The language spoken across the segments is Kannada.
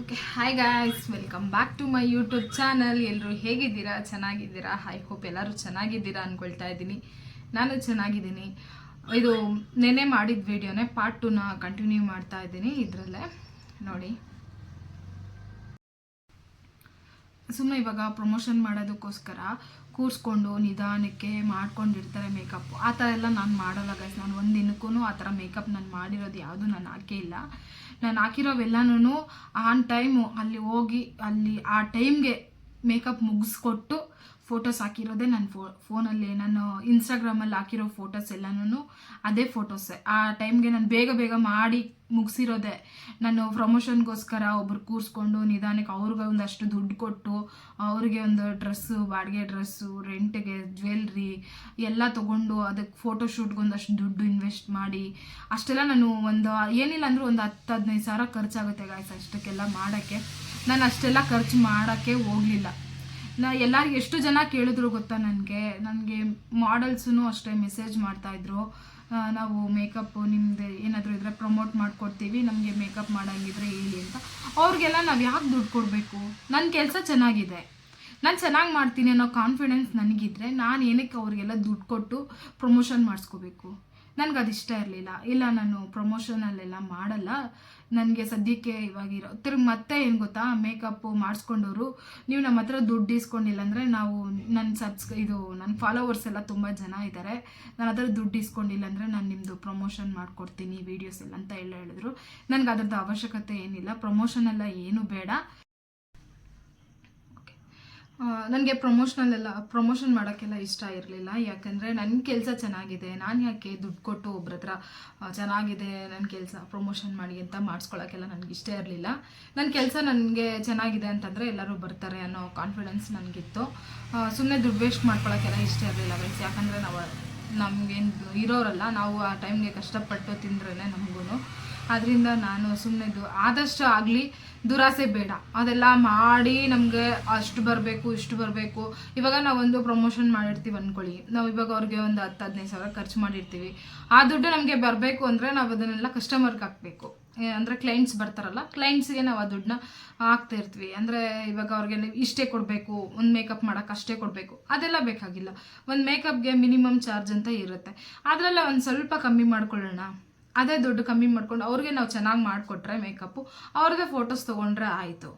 Okay hi guys welcome back to my YouTube channel ಎಲ್ಲರೂ ಹೇಗಿದ್ದೀರಾ? ಚೆನ್ನಾಗಿದ್ದೀರಾ? ಐ ಹೋಪ್ ಎಲ್ಲರೂ ಚೆನ್ನಾಗಿದ್ದೀರಾ ಅಂದ್ಕೊಳ್ತಾ ಇದ್ದೀನಿ. ನಾನು ಚೆನ್ನಾಗಿದ್ದೀನಿ. ಇದು ನೆನೆ ಮಾಡಿದ ವಿಡಿಯೋನೇ ಪಾರ್ಟ್ ಟೂನ ಕಂಟಿನ್ಯೂ ಮಾಡ್ತಾ ಇದ್ದೀನಿ ಇದರಲ್ಲೇ. ನೋಡಿ. ಸುಮ್ಮನೆ ಇವಾಗ ಪ್ರಮೋಷನ್ ಮಾಡೋದಕ್ಕೋಸ್ಕರ ಕೂರಿಸ್ಕೊಂಡು ನಿಧಾನಕ್ಕೆ ಮಾಡ್ಕೊಂಡಿರ್ತಾರೆ ಮೇಕಪ್ ಆ ಥರ ಎಲ್ಲ ನಾನು ಮಾಡಲ್ಲ ಗೈಸ್ ನಾನು ಒಂದು ದಿನಕ್ಕೂ ಆ ಥರ ಮೇಕಪ್ ನಾನು ಮಾಡಿರೋದು ಯಾವುದು ನಾನು ಹಾಕೇ ಇಲ್ಲ. ನಾನು ಹಾಕಿರೋವೆಲ್ಲನೂ ಆನ್ ಟೈಮು ಅಲ್ಲಿ ಹೋಗಿ, ಅಲ್ಲಿ ಆ ಟೈಮ್ಗೆ ಮೇಕಪ್ ಮುಗಿಸ್ಕೊಟ್ಟು ಫೋಟೋಸ್ ಹಾಕಿರೋದೇ ನನ್ನ ಫೋ, ಫೋನಲ್ಲಿ. ನಾನು ಇನ್ಸ್ಟಾಗ್ರಾಮಲ್ಲಿ ಹಾಕಿರೋ ಫೋಟೋಸ್ ಎಲ್ಲನೂ ಅದೇ ಫೋಟೋಸೇ ಆ ಟೈಮ್ಗೆ ನಾನು ಬೇಗ ಬೇಗ ಮಾಡಿ ಮುಗಿಸಿರೋದೆ. ನಾನು ಪ್ರಮೋಷನ್ಗೋಸ್ಕರ ಒಬ್ರು ಕೂರಿಸ್ಕೊಂಡು ನಿಧಾನಕ್ಕೆ ಅವ್ರಿಗೆ ಒಂದಷ್ಟು ದುಡ್ಡು ಕೊಟ್ಟು, ಅವ್ರಿಗೆ ಒಂದು ಡ್ರೆಸ್ಸು, ಬಾಡಿಗೆ ಡ್ರೆಸ್ಸು, ರೆಂಟ್ಗೆ ಜ್ಯುವೆಲ್ರಿ ಎಲ್ಲ ತೊಗೊಂಡು ಅದಕ್ಕೆ ಫೋಟೋಶೂಟ್ಗೆ ಒಂದಷ್ಟು ದುಡ್ಡು ಇನ್ವೆಸ್ಟ್ ಮಾಡಿ. ಅಷ್ಟೆಲ್ಲ ನಾನು ಒಂದು, ಏನಿಲ್ಲ ಅಂದರೂ ಒಂದು ಹತ್ತು, ಹದಿನೈದು ಸಾವಿರ ಖರ್ಚಾಗುತ್ತೆ ಗಾಯ್ಸ್ ಅಷ್ಟಕ್ಕೆಲ್ಲ ಮಾಡೋಕ್ಕೆ. ನಾನು ಅಷ್ಟೆಲ್ಲ ಖರ್ಚು ಮಾಡೋಕ್ಕೆ ಹೋಗಲಿಲ್ಲ. ನಾ ಎಲ್ಲರಿಗೂ ಎಷ್ಟು ಜನ ಕೇಳಿದ್ರು ಗೊತ್ತಾ ನನಗೆ? ನನಗೆ ಮಾಡಲ್ಸೂ ಅಷ್ಟೇ ಮೆಸೇಜ್ ಮಾಡ್ತಾಯಿದ್ರು ನಾವು ಮೇಕಪ್ ನಿಮ್ಮದು ಏನಾದರೂ ಇದ್ರೆ ಪ್ರಮೋಟ್ ಮಾಡಿಕೊಡ್ತೀವಿ, ನಮಗೆ ಮೇಕಪ್ ಮಾಡೋಂಗಿದ್ರೆ ಹೇಳಿ ಅಂತ. ಅವ್ರಿಗೆಲ್ಲ ನಾವು ಯಾಕೆ ದುಡ್ಡು ಕೊಡಬೇಕು? ನನ್ನ ಕೆಲಸ ಚೆನ್ನಾಗಿದೆ. ನಾನು ಚೆನ್ನಾಗಿ ಮಾಡ್ತೀನಿ ಅನ್ನೋ ಕಾನ್ಫಿಡೆನ್ಸ್ ನನಗಿದ್ರೆ ನಾನು ಏನಕ್ಕೆ ಅವರಿಗೆಲ್ಲ ದುಡ್ಡು ಕೊಟ್ಟು ಪ್ರಮೋಷನ್ ಮಾಡಿಸ್ಕೋಬೇಕು? ನನಗೆ ಅದು ಇಷ್ಟ ಇರಲಿಲ್ಲ. ಇಲ್ಲ, ನಾನು ಪ್ರಮೋಷನಲ್ಲೆಲ್ಲ ಮಾಡಲ್ಲ. ನನಗೆ ಸದ್ಯಕ್ಕೆ ಇವಾಗಿರೋ, ತಿರ್ಗಿ ಮತ್ತೆ ಏನು ಗೊತ್ತಾ ಮೇಕಪ್ಪು ಮಾಡಿಸ್ಕೊಂಡವರು, ನೀವು ನಮ್ಮ ಹತ್ರ ದುಡ್ಡು ಇಸ್ಕೊಂಡಿಲ್ಲ ಅಂದರೆ ನಾವು ನನ್ನ ಸಬ್ಸ್ ಇದು ನನ್ನ ಫಾಲೋವರ್ಸ್ ಎಲ್ಲ ತುಂಬ ಜನ ಇದ್ದಾರೆ ನನ್ನ ಹತ್ರ ದುಡ್ಡು ಇಸ್ಕೊಂಡಿಲ್ಲ ಅಂದರೆ ನಾನು ನಿಮ್ಮದು ಪ್ರಮೋಷನ್ ಮಾಡಿಕೊಡ್ತೀನಿ ವೀಡಿಯೋಸ್ ಎಲ್ಲ ಅಂತ ಎಲ್ಲ ಹೇಳಿದ್ರು. ನನಗೆ ಅದ್ರದ್ದು ಅವಶ್ಯಕತೆ ಏನಿಲ್ಲ. ಪ್ರಮೋಷನ್ ಎಲ್ಲ ಏನು ಬೇಡ. ನನಗೆ ಪ್ರಮೋಷನಲ್ಲೆಲ್ಲ ಪ್ರಮೋಷನ್ ಮಾಡೋಕ್ಕೆಲ್ಲ ಇಷ್ಟ ಇರಲಿಲ್ಲ. ಯಾಕಂದರೆ ನನ್ನ ಕೆಲಸ ಚೆನ್ನಾಗಿದೆ. ನಾನು ಯಾಕೆ ದುಡ್ಡು ಕೊಟ್ಟು ಒಬ್ರ ಹತ್ರ ಚೆನ್ನಾಗಿದೆ ನನ್ನ ಕೆಲಸ ಪ್ರಮೋಷನ್ ಮಾಡಿ ಅಂತ ಮಾಡಿಸ್ಕೊಳ್ಳೋಕ್ಕೆಲ್ಲ ನನಗೆ ಇಷ್ಟ ಇರಲಿಲ್ಲ. ನನ್ನ ಕೆಲಸ ನನಗೆ ಚೆನ್ನಾಗಿದೆ ಅಂತಂದರೆ ಎಲ್ಲರೂ ಬರ್ತಾರೆ ಅನ್ನೋ ಕಾನ್ಫಿಡೆನ್ಸ್ ನನಗಿತ್ತು. ಸುಮ್ಮನೆ ದುಡ್ಡು ವೇಸ್ಟ್ ಮಾಡ್ಕೊಳ್ಳೋಕ್ಕೆಲ್ಲ ಇಷ್ಟ ಇರಲಿಲ್ಲ ಗೈಸ್ ಯಾಕಂದರೆ ನಾವು, ನಮಗೇನು ಇರೋರಲ್ಲ, ನಾವು ಆ ಟೈಮ್ಗೆ ಕಷ್ಟಪಟ್ಟು ತಿಂದ್ರೇ ನಮಗೂ ಅದರಿಂದ ನಾನು ಸುಮ್ಮನೆ ಆದಷ್ಟು ಆಗಲಿ ದುರಾಸೆ ಬೇಡ. ಅದೆಲ್ಲ ಮಾಡಿ ನಮಗೆ ಅಷ್ಟು ಬರಬೇಕು, ಇಷ್ಟು ಬರಬೇಕು. ಇವಾಗ ನಾವೊಂದು ಪ್ರಮೋಷನ್ ಮಾಡಿರ್ತೀವಿ ಅಂದ್ಕೊಳ್ಳಿ ನಾವು ಇವಾಗ ಅವ್ರಿಗೆ ಒಂದು ಹತ್ತು, ಹದಿನೈದು ಸಾವಿರ ಖರ್ಚು ಮಾಡಿರ್ತೀವಿ. ಆ ದುಡ್ಡು ನಮಗೆ ಬರಬೇಕು ಅಂದರೆ ನಾವು ಅದನ್ನೆಲ್ಲ ಕಸ್ಟಮರ್ಗೆ ಹಾಕಬೇಕು. ಅಂದರೆ ಕ್ಲೈಂಟ್ಸ್ ಬರ್ತಾರಲ್ಲ ಕ್ಲೈಂಟ್ಸ್ಗೆ ನಾವು ಆ ದುಡ್ಡನ್ನ ಹಾಕ್ತಾ ಇರ್ತೀವಿ. ಅಂದರೆ ಇವಾಗ ಅವ್ರಿಗೆ ಇಷ್ಟೇ ಕೊಡಬೇಕು, ಒಂದು ಮೇಕಪ್ ಮಾಡೋಕೆ ಅಷ್ಟೇ ಕೊಡಬೇಕು. ಅದೆಲ್ಲ ಬೇಕಾಗಿಲ್ಲ. ಒಂದು ಮೇಕಪ್ಗೆ ಮಿನಿಮಮ್ ಚಾರ್ಜ್ ಅಂತ ಇರುತ್ತೆ. ಅದರಲ್ಲ ಒಂದು ಸ್ವಲ್ಪ ಕಮ್ಮಿ ಮಾಡ್ಕೊಳ್ಳೋಣ. ಅದೇ ದುಡ್ಡು ಕಮ್ಮಿ ಮಾಡ್ಕೊಂಡು ಅವ್ರಿಗೆ ನಾವು ಚೆನ್ನಾಗಿ ಮಾಡಿಕೊಟ್ರೆ ಮೇಕಪ್ಪು ಅವ್ರದ್ದೇ ಫೋಟೋಸ್ ತೊಗೊಂಡ್ರೆ ಆಯಿತು.